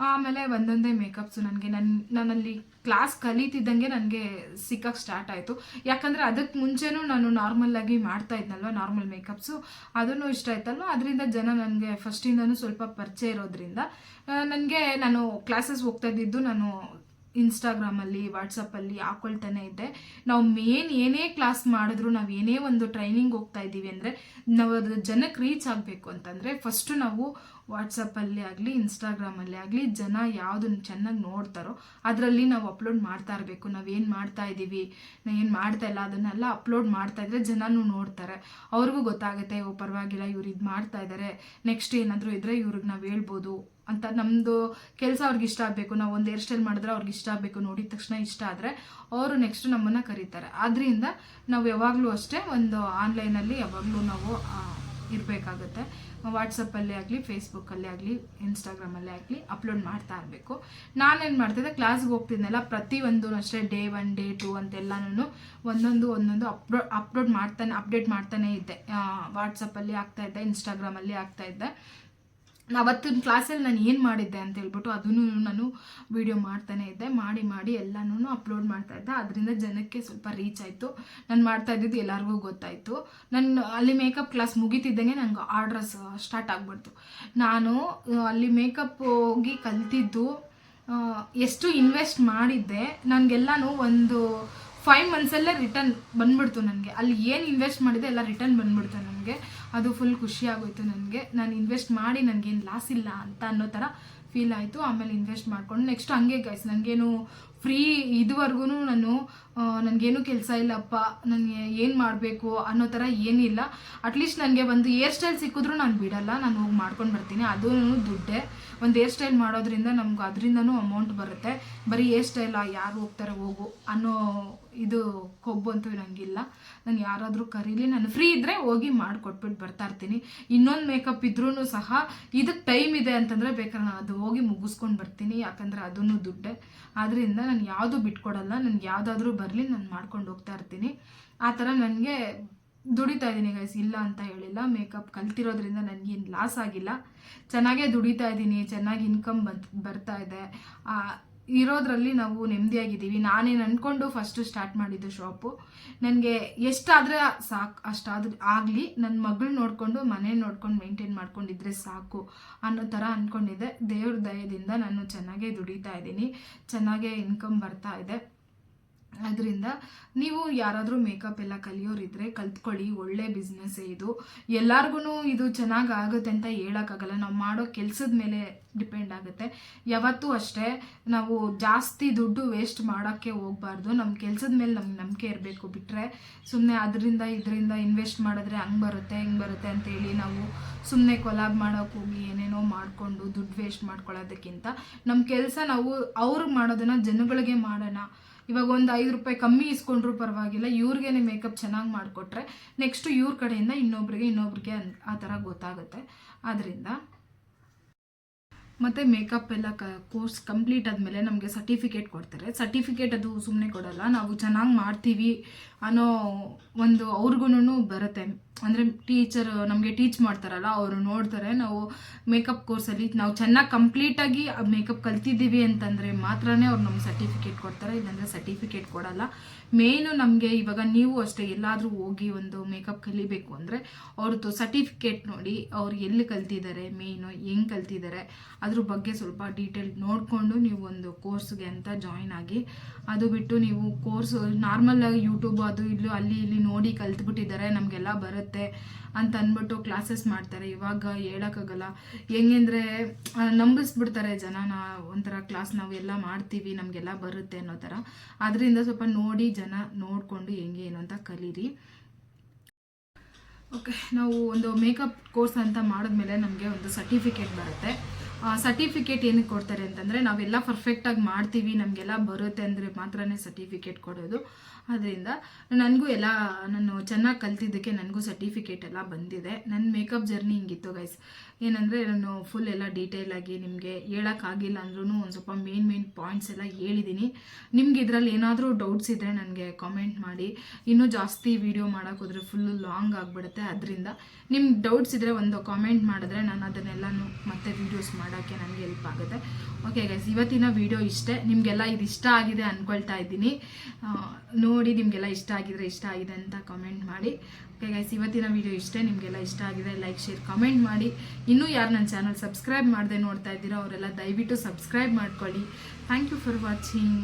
ಆಮೇಲೆ ಒಂದೊಂದೇ ಮೇಕಪ್ಸು ನನಗೆ ನನ್ನ ನಾನಲ್ಲಿ ಕ್ಲಾಸ್ ಕಲಿತಿದ್ದಂಗೆ ನನಗೆ ಸಿಕ್ಕಕ್ಕೆ ಸ್ಟಾರ್ಟ್ ಆಯಿತು. ಯಾಕಂದರೆ ಅದಕ್ಕೆ ಮುಂಚೆನೂ ನಾನು ನಾರ್ಮಲ್ಲಾಗಿ ಮಾಡ್ತಾ ಇದ್ನಲ್ವ ನಾರ್ಮಲ್ ಮೇಕಪ್ಸು ಅದನ್ನು ಇಷ್ಟ ಆಯ್ತಲ್ವ? ಅದರಿಂದ ಜನ ನನಗೆ ಫಸ್ಟಿಂದನೂ ಸ್ವಲ್ಪ ಪರಿಚಯ ಇರೋದ್ರಿಂದ ನನಗೆ ನಾನು ಕ್ಲಾಸಸ್ ಹೋಗ್ತಾ ಇದ್ದಿದ್ದು ನಾನು ಇನ್ಸ್ಟಾಗ್ರಾಮಲ್ಲಿ ವಾಟ್ಸಪ್ಪಲ್ಲಿ ಹಾಕೊಳ್ತಾನೆ ಇದ್ದೆ. ನಾವು ಮೇನ್ ಏನೇ ಕ್ಲಾಸ್ ಮಾಡಿದ್ರು ನಾವು ಏನೇ ಒಂದು ಟ್ರೈನಿಂಗ್ ಹೋಗ್ತಾ ಇದ್ದೀವಿ ಅಂದರೆ, ನಾವು ಅದು ಜನಕ್ಕೆ ರೀಚ್ ಆಗಬೇಕು ಅಂತಂದರೆ ಫಸ್ಟು ನಾವು ವಾಟ್ಸಪ್ಪಲ್ಲಿ ಆಗಲಿ ಇನ್ಸ್ಟಾಗ್ರಾಮಲ್ಲಿ ಆಗಲಿ, ಜನ ಯಾವುದನ್ನು ಚೆನ್ನಾಗಿ ನೋಡ್ತಾರೋ ಅದರಲ್ಲಿ ನಾವು ಅಪ್ಲೋಡ್ ಮಾಡ್ತಾ ಇರಬೇಕು. ನಾವೇನು ಮಾಡ್ತಾ ಇದ್ದೀವಿ ಏನು ಮಾಡ್ತಾ ಇಲ್ಲ ಅದನ್ನೆಲ್ಲ ಅಪ್ಲೋಡ್ ಮಾಡ್ತಾ ಇದ್ರೆ ಜನನೂ ನೋಡ್ತಾರೆ. ಅವ್ರಿಗೂ ಗೊತ್ತಾಗುತ್ತೆ, ಓ, ಪರವಾಗಿಲ್ಲ, ಇವ್ರು ಇದು ಮಾಡ್ತಾ ಇದ್ದಾರೆ ನೆಕ್ಸ್ಟ್ ಏನಾದರೂ ಇದ್ದರೆ ಇವ್ರಿಗೆ ನಾವು ಹೇಳ್ಬೋದು ಅಂತ. ನಮ್ಮದು ಕೆಲಸ ಅವ್ರಿಗೆ ಇಷ್ಟ ಆಗಬೇಕು. ನಾವು ಒಂದು ಹೇರ್ ಸ್ಟೈಲ್ ಮಾಡಿದ್ರೆ ಅವ್ರಿಗೆ ಇಷ್ಟ ಆಗಬೇಕು. ನೋಡಿದ ತಕ್ಷಣ ಇಷ್ಟ ಆದರೆ ಅವರು ನೆಕ್ಸ್ಟ್ ನಮ್ಮನ್ನು ಕರೀತಾರೆ. ಆದ್ದರಿಂದ ನಾವು ಯಾವಾಗಲೂ ಅಷ್ಟೇ ಒಂದು ಆನ್ಲೈನಲ್ಲಿ ಯಾವಾಗಲೂ ನಾವು ಇರಬೇಕಾಗುತ್ತೆ. ವಾಟ್ಸಪ್ಪಲ್ಲೇ ಆಗಲಿ ಫೇಸ್ಬುಕ್ಕಲ್ಲೇ ಆಗಲಿ ಇನ್ಸ್ಟಾಗ್ರಾಮಲ್ಲೇ ಆಗಲಿ ಅಪ್ಲೋಡ್ ಮಾಡ್ತಾ ಇರಬೇಕು. ನಾನೇನು ಮಾಡ್ತಿದ್ದೆ ಕ್ಲಾಸ್ಗೆ ಹೋಗ್ತಿದ್ನಲ್ಲ ಪ್ರತಿಯೊಂದು ಅಷ್ಟೇ ಡೇ ಒನ್ ಡೇ ಟು ಅಂತೆಲ್ಲನೂ ಒಂದೊಂದು ಒಂದೊಂದು ಅಪ್ಲೋಡ್ ಅಪ್ಲೋಡ್ ಮಾಡ್ತಾನೆ ಅಪ್ಡೇಟ್ ಮಾಡ್ತಾನೆ ಇದ್ದೆ. ವಾಟ್ಸಪ್ಪಲ್ಲಿ ಆಗ್ತಾ ಇದ್ದೆ ಇನ್ಸ್ಟಾಗ್ರಾಮಲ್ಲಿ ಆಗ್ತಾ ಇದ್ದೆ. ಅವತ್ತಿನ ಕ್ಲಾಸಲ್ಲಿ ನಾನು ಏನು ಮಾಡಿದ್ದೆ ಅಂತ ಹೇಳ್ಬಿಟ್ಟು ಅದನ್ನು ನಾನು ವಿಡಿಯೋ ಮಾಡ್ತಾನೆ ಇದ್ದೆ. ಮಾಡಿ ಮಾಡಿ ಎಲ್ಲನೂ ಅಪ್ಲೋಡ್ ಮಾಡ್ತಾ ಇದ್ದೆ. ಅದರಿಂದ ಜನಕ್ಕೆ ಸ್ವಲ್ಪ ರೀಚ್ ಆಯಿತು. ನಾನು ಮಾಡ್ತಾ ಇದ್ದಿದ್ದು ಎಲ್ಲರಿಗೂ ಗೊತ್ತಾಯಿತು. ನಾನು ಅಲ್ಲಿ ಮೇಕಪ್ ಕ್ಲಾಸ್ ಮುಗಿತಿದ್ದಂಗೆ ನಂಗೆ ಆರ್ಡ್ರಸ್ ಸ್ಟಾರ್ಟ್ ಆಗಿಬಿಡ್ತು. ನಾನು ಅಲ್ಲಿ ಮೇಕಪ್ ಹೋಗಿ ಕಲ್ತಿದ್ದು ಎಷ್ಟು ಇನ್ವೆಸ್ಟ್ ಮಾಡಿದ್ದೆ. ನನಗೆಲ್ಲನೂ ಒಂದು ಫೈವ್ ಮಂತ್ಸಲ್ಲೇ ರಿಟರ್ನ್ ಬಂದ್ಬಿಡ್ತು ನನಗೆ. ಅಲ್ಲಿ ಏನು ಇನ್ವೆಸ್ಟ್ ಮಾಡಿದೆ ಎಲ್ಲ ರಿಟರ್ನ್ ಬಂದ್ಬಿಡ್ತು ನನಗೆ. ಅದು ಫುಲ್ ಖುಷಿ ಆಗೋಯ್ತು ನನಗೆ. ನಾನು ಇನ್ವೆಸ್ಟ್ ಮಾಡಿ ನನಗೇನು ಲಾಸ್ ಇಲ್ಲ ಅಂತ ಅನ್ನೋ ಥರ ಫೀಲ್ ಆಯಿತು. ಆಮೇಲೆ ಇನ್ವೆಸ್ಟ್ ಮಾಡ್ಕೊಂಡು ನೆಕ್ಸ್ಟ್ ಹಂಗೆ ಗೈಸ್ ನನಗೇನು ಫ್ರೀ ಇದುವರೆಗೂ ನಾನು ನನಗೇನು ಕೆಲಸ ಇಲ್ಲಪ್ಪ, ನನಗೆ ಏನು ಮಾಡಬೇಕು ಅನ್ನೋ ಥರ ಏನಿಲ್ಲ ಅಟ್ಲೀಸ್ಟ್ ನನಗೆ ಒಂದು ಏರ್ ಸ್ಟೈಲ್ ಸಿಕ್ಕಿದ್ರೂ ನಾನು ಬಿಡಲ್ಲ. ನಾನು ಹೋಗಿ ಮಾಡ್ಕೊಂಡು ಬರ್ತೀನಿ. ಅದೂ ದುಡ್ಡೇ. ಒಂದು ಏರ್ ಸ್ಟೈಲ್ ಮಾಡೋದ್ರಿಂದ ನಮ್ಗೆ ಅದರಿಂದನೂ ಅಮೌಂಟ್ ಬರುತ್ತೆ. ಬರೀ ಏರ್ ಸ್ಟೈಲ ಯಾರು ಹೋಗ್ತಾರೆ ಹೋಗು ಅನ್ನೋ ಇದು ಕೊಬ್ಬು ಅಂತೂ ನನಗಿಲ್ಲ ನಾನು ಯಾರಾದರೂ ಕರೀಲಿ, ನಾನು ಫ್ರೀ ಇದ್ದರೆ ಹೋಗಿ ಮಾಡಿಕೊಟ್ಬಿಟ್ಟು ಬರ್ತಾ ಇರ್ತೀನಿ. ಇನ್ನೊಂದು ಮೇಕಪ್ ಇದ್ರೂ ಸಹ ಇದಕ್ಕೆ ಟೈಮ್ ಇದೆ ಅಂತಂದರೆ ಬೇಕಾದ್ರೆ ನಾನು ಅದು ಹೋಗಿ ಮುಗಿಸ್ಕೊಂಡು ಬರ್ತೀನಿ, ಯಾಕಂದರೆ ಅದನ್ನು ದುಡ್ಡೆ. ಆದ್ದರಿಂದ ನಾನು ಯಾವುದು ಬಿಟ್ಕೊಡಲ್ಲ ನನಗೆ ಯಾವುದಾದ್ರೂ ಬರಲಿ, ನಾನು ಮಾಡ್ಕೊಂಡು ಹೋಗ್ತಾ ಇರ್ತೀನಿ. ಆ ಥರ ನನಗೆ ದುಡಿತಾ ಇದ್ದೀನಿ ಗೈಸ್ ಇಲ್ಲ ಅಂತ ಹೇಳಿಲ್ಲ. ಮೇಕಪ್ ಕಲ್ತಿರೋದ್ರಿಂದ ನನಗೇನು ಲಾಸ್ ಆಗಿಲ್ಲ. ಚೆನ್ನಾಗೇ ದುಡಿತಾ ಇದ್ದೀನಿ, ಚೆನ್ನಾಗಿ ಇನ್ಕಮ್ ಬರ್ತಾ ಇದೆ. ಇರೋದ್ರಲ್ಲಿ ನಾವು ನೆಮ್ಮದಿಯಾಗಿದ್ದೀವಿ. ನಾನೇನು ಅಂದ್ಕೊಂಡು ಫಸ್ಟು ಸ್ಟಾರ್ಟ್ ಮಾಡಿದ್ದು ಶಾಪು ನನಗೆ ಎಷ್ಟಾದರೆ ಸಾಕು ಅಷ್ಟಾದ್ರೂ ಆಗಲಿ ನನ್ನ ಮಗಳು ನೋಡಿಕೊಂಡು, ಮನೆ ನೋಡ್ಕೊಂಡು ಮೇಂಟೈನ್ ಮಾಡ್ಕೊಂಡಿದ್ರೆ ಸಾಕು ಅನ್ನೋ ಥರ ಅಂದ್ಕೊಂಡಿದ್ದೆ ದೇವ್ರ ದಯದಿಂದ ನಾನು ಚೆನ್ನಾಗೇ ದುಡಿತಾ ಇದ್ದೀನಿ. ಚೆನ್ನಾಗೇ ಇನ್ಕಮ್ ಬರ್ತಾ ಇದೆ. ಅದರಿಂದ ನೀವು ಯಾರಾದರೂ ಮೇಕಪ್ ಎಲ್ಲ ಕಲಿಯೋರಿದ್ರೆ ಕಲ್ತ್ಕೊಳ್ಳಿ, ಒಳ್ಳೆ ಬಿಸ್ನೆಸ್ಸೇ ಇದು. ಎಲ್ಲರಿಗೂ ಇದು ಚೆನ್ನಾಗಿ ಆಗುತ್ತೆ ಅಂತ ಹೇಳೋಕ್ಕಾಗಲ್ಲ. ನಾವು ಮಾಡೋ ಕೆಲಸದ ಮೇಲೆ ಡಿಪೆಂಡ್ ಆಗುತ್ತೆ. ಯಾವತ್ತೂ ಅಷ್ಟೇ ನಾವು ಜಾಸ್ತಿ ದುಡ್ಡು ವೇಸ್ಟ್ ಮಾಡೋಕ್ಕೆ ಹೋಗ್ಬಾರ್ದು. ನಮ್ಮ ಕೆಲಸದ ಮೇಲೆ ನಮ್ಗೆ ನಂಬಿಕೆ ಇರಬೇಕು ಬಿಟ್ಟರೆ ಸುಮ್ಮನೆ ಅದರಿಂದ ಇದರಿಂದ ಇನ್ವೆಸ್ಟ್ ಮಾಡಿದ್ರೆ ಹಂಗೆ ಬರುತ್ತೆ, ಹಿಂಗೆ ಬರುತ್ತೆ ಅಂತೇಳಿ ನಾವು ಸುಮ್ಮನೆ ಕೊಲಾಬ್ ಮಾಡೋಕೆ ಹೋಗಿ ಏನೇನೋ ಮಾಡಿಕೊಂಡು ದುಡ್ಡು ವೇಸ್ಟ್ ಮಾಡ್ಕೊಳ್ಳೋದಕ್ಕಿಂತ ನಮ್ಮ ಕೆಲಸ ನಾವು ಅವ್ರಿಗೆ ಮಾಡೋದನ್ನು ಜನಗಳಿಗೆ ಮಾಡೋಣ. ಇವಾಗ ಒಂದು ಐದು ರೂಪಾಯಿ ಕಮ್ಮಿ ಇಸ್ಕೊಂಡ್ರು ಪರವಾಗಿಲ್ಲ ಇವ್ರಿಗೆ ಮೇಕಪ್ ಚೆನ್ನಾಗಿ ಮಾಡಿಕೊಟ್ರೆ ನೆಕ್ಸ್ಟ್ ಇವ್ರ ಕಡೆಯಿಂದ ಇನ್ನೊಬ್ರಿಗೆ ಇನ್ನೊಬ್ರಿಗೆ ಆ ಥರ ಗೊತ್ತಾಗುತ್ತೆ. ಆದ್ದರಿಂದ ಮತ್ತು ಮೇಕಪ್ ಎಲ್ಲ ಕ ಕೋರ್ಸ್ ಕಂಪ್ಲೀಟ್ ಆದಮೇಲೆ ನಮಗೆ ಸರ್ಟಿಫಿಕೇಟ್ ಕೊಡ್ತಾರೆ. ಸರ್ಟಿಫಿಕೇಟ್ ಅದು ಸುಮ್ಮನೆ ಕೊಡಲ್ಲ, ನಾವು ಚೆನ್ನಾಗಿ ಮಾಡ್ತೀವಿ ಅನ್ನೋ ಒಂದು ಅವ್ರಿಗೂ ಬರುತ್ತೆ. ಅಂದರೆ ಟೀಚರ್ ನಮಗೆ ಟೀಚ್ ಮಾಡ್ತಾರಲ್ಲ, ಅವರು ನೋಡ್ತಾರೆ, ನಾವು ಮೇಕಪ್ ಕೋರ್ಸಲ್ಲಿ ನಾವು ಚೆನ್ನಾಗಿ ಕಂಪ್ಲೀಟಾಗಿ ಮೇಕಪ್ ಕಲ್ತಿದ್ದೀವಿ ಅಂತಂದರೆ ಮಾತ್ರನೇ ಅವ್ರು ನಮ್ಗೆ ಸರ್ಟಿಫಿಕೇಟ್ ಕೊಡ್ತಾರೆ, ಇಲ್ಲಾಂದರೆ ಸರ್ಟಿಫಿಕೇಟ್ ಕೊಡಲ್ಲ. ಮೇಯ್ನು ನಮಗೆ ಇವಾಗ ನೀವು ಅಷ್ಟೇ ಎಲ್ಲಾದರೂ ಹೋಗಿ ಒಂದು ಮೇಕಪ್ ಕಲಿಬೇಕು ಅಂದರೆ ಅವ್ರದ್ದು ಸರ್ಟಿಫಿಕೇಟ್ ನೋಡಿ ಅವ್ರು ಎಲ್ಲಿ ಕಲ್ತಿದ್ದಾರೆ ಮೇಯ್ನು ಹೆಂಗೆ ಕಲ್ತಿದ್ದಾರೆ, ಅದ್ರ ಬಗ್ಗೆ ಸ್ವಲ್ಪ ಡೀಟೇಲ್ ನೋಡಿಕೊಂಡು ನೀವು ಒಂದು ಕೋರ್ಸ್ಗೆ ಅಂತ ಜಾಯಿನ್ ಆಗಿ, ಅದು ಬಿಟ್ಟು ನೀವು ಕೋರ್ಸ್ ನಾರ್ಮಲಾಗಿ ಯೂಟ್ಯೂಬ್ ಅದು ಇಲ್ಲೂ ಅಲ್ಲಿ ಇಲ್ಲಿ ನೋಡಿ ಕಲ್ತ್ಬಿಟ್ಟಿದ್ದಾರೆ, ನಮಗೆಲ್ಲ ಬರುತ್ತೆ ಅಂತ ಅಂದ್ಬಿಟ್ಟು ಕ್ಲಾಸಸ್ ಮಾಡ್ತಾರೆ. ಇವಾಗ ಹೇಳೋಕ್ಕಾಗಲ್ಲ. ಹೆಂಗೆಂದರೆ ನಂಬಿಸ್ಬಿಡ್ತಾರೆ ಜನನ, ಒಂಥರ ಕ್ಲಾಸ್ ನಾವು ಎಲ್ಲ ಮಾಡ್ತೀವಿ, ನಮಗೆಲ್ಲ ಬರುತ್ತೆ ಅನ್ನೋ ಥರ. ಅದರಿಂದ ಸ್ವಲ್ಪ ನೋಡಿ ಜನ ನೋಡಿಕೊಂಡು ಹೆಂಗೆ ಏನು ಅಂತ ಕಲೀರಿ. ಓಕೆ ನಾವು ಒಂದು ಮೇಕಪ್ ಕೋರ್ಸ್ ಅಂತ ಮಾಡಿದ್ಮೇಲೆ ನಮಗೆ ಒಂದು ಸರ್ಟಿಫಿಕೇಟ್ ಬರುತ್ತೆ. ಸರ್ಟಿಫಿಕೇಟ್ ಏನಕ್ಕೆ ಕೊಡ್ತಾರೆ ಅಂತಂದರೆ, ನಾವೆಲ್ಲ ಪರ್ಫೆಕ್ಟಾಗಿ ಮಾಡ್ತೀವಿ, ನಮಗೆಲ್ಲ ಬರುತ್ತೆ ಅಂದರೆ ಮಾತ್ರನೇ ಸರ್ಟಿಫಿಕೇಟ್ ಕೊಡೋದು. ಅದರಿಂದ ನನಗೂ ಎಲ್ಲ ನಾನು ಚೆನ್ನಾಗಿ ಕಲ್ತಿದ್ದಕ್ಕೆ ನನಗೂ ಸರ್ಟಿಫಿಕೇಟ್ ಎಲ್ಲ ಬಂದಿದೆ. ನನ್ನ ಮೇಕಪ್ ಜರ್ನಿ ಹಿಂಗಿತ್ತು ಗೈಸ್ ಏನಂದರೆ ನಾನು ಫುಲ್ ಎಲ್ಲ ಡೀಟೇಲಾಗಿ ನಿಮಗೆ ಹೇಳೋಕ್ಕಾಗಿಲ್ಲ ಅಂದ್ರೂ ಒಂದು ಸ್ವಲ್ಪ ಮೇನ್ ಮೇನ್ ಪಾಯಿಂಟ್ಸ್ ಎಲ್ಲ ಹೇಳಿದ್ದೀನಿ ನಿಮ್ಗೆ ಇದರಲ್ಲಿ ಏನಾದರೂ ಡೌಟ್ಸ್ ಇದ್ದರೆ ನನಗೆ ಕಾಮೆಂಟ್ ಮಾಡಿ. ಇನ್ನೂ ಜಾಸ್ತಿ ವೀಡಿಯೋ ಮಾಡೋಕೆ ಹೋದರೆ ಫುಲ್ಲು ಲಾಂಗ್ ಆಗಿಬಿಡುತ್ತೆ. ಅದರಿಂದ ನಿಮ್ಗೆ ಡೌಟ್ಸ್ ಇದ್ದರೆ ಒಂದು ಕಾಮೆಂಟ್ ಮಾಡಿದ್ರೆ ನಾನು ಅದನ್ನೆಲ್ಲನೂ ಮತ್ತೆ ವೀಡಿಯೋಸ್ ಮಾಡೋಕ್ಕೆ ನನಗೆ ಹೆಲ್ಪ್ ಆಗುತ್ತೆ. ಓಕೆ ಗೈಸ್ ಇವತ್ತಿನ ವೀಡಿಯೋ ಇಷ್ಟೇ. ನಿಮಗೆಲ್ಲ ಇದು ಇಷ್ಟ ಆಗಿದೆ ಅಂದ್ಕೊಳ್ತಾ ಇದ್ದೀನಿ. ಆ, ನೋಡಿ ನಿಮಗೆಲ್ಲ ಇಷ್ಟ ಆಗಿದ್ರೆ ಇಷ್ಟ ಆಗಿದೆ ಅಂತ ಕಾಮೆಂಟ್ ಮಾಡಿ. ಓಕೆ ಗೈಸ್ ಇವತ್ತಿನ ವೀಡಿಯೋ ಇಷ್ಟೇ, ನಿಮಗೆಲ್ಲ ಇಷ್ಟ ಆಗಿದೆ ಲೈಕ್ ಶೇರ್ ಕಮೆಂಟ್ ಮಾಡಿ. ಇನ್ನೂ ಯಾರು ನನ್ನ ಚಾನಲ್ ಸಬ್ಸ್ಕ್ರೈಬ್ ಮಾಡದೆ ನೋಡ್ತಾ ಇದ್ದೀರೋ ಅವರೆಲ್ಲ ದಯವಿಟ್ಟು ಸಬ್ಸ್ಕ್ರೈಬ್ ಮಾಡ್ಕೊಳ್ಳಿ. Thank you for watching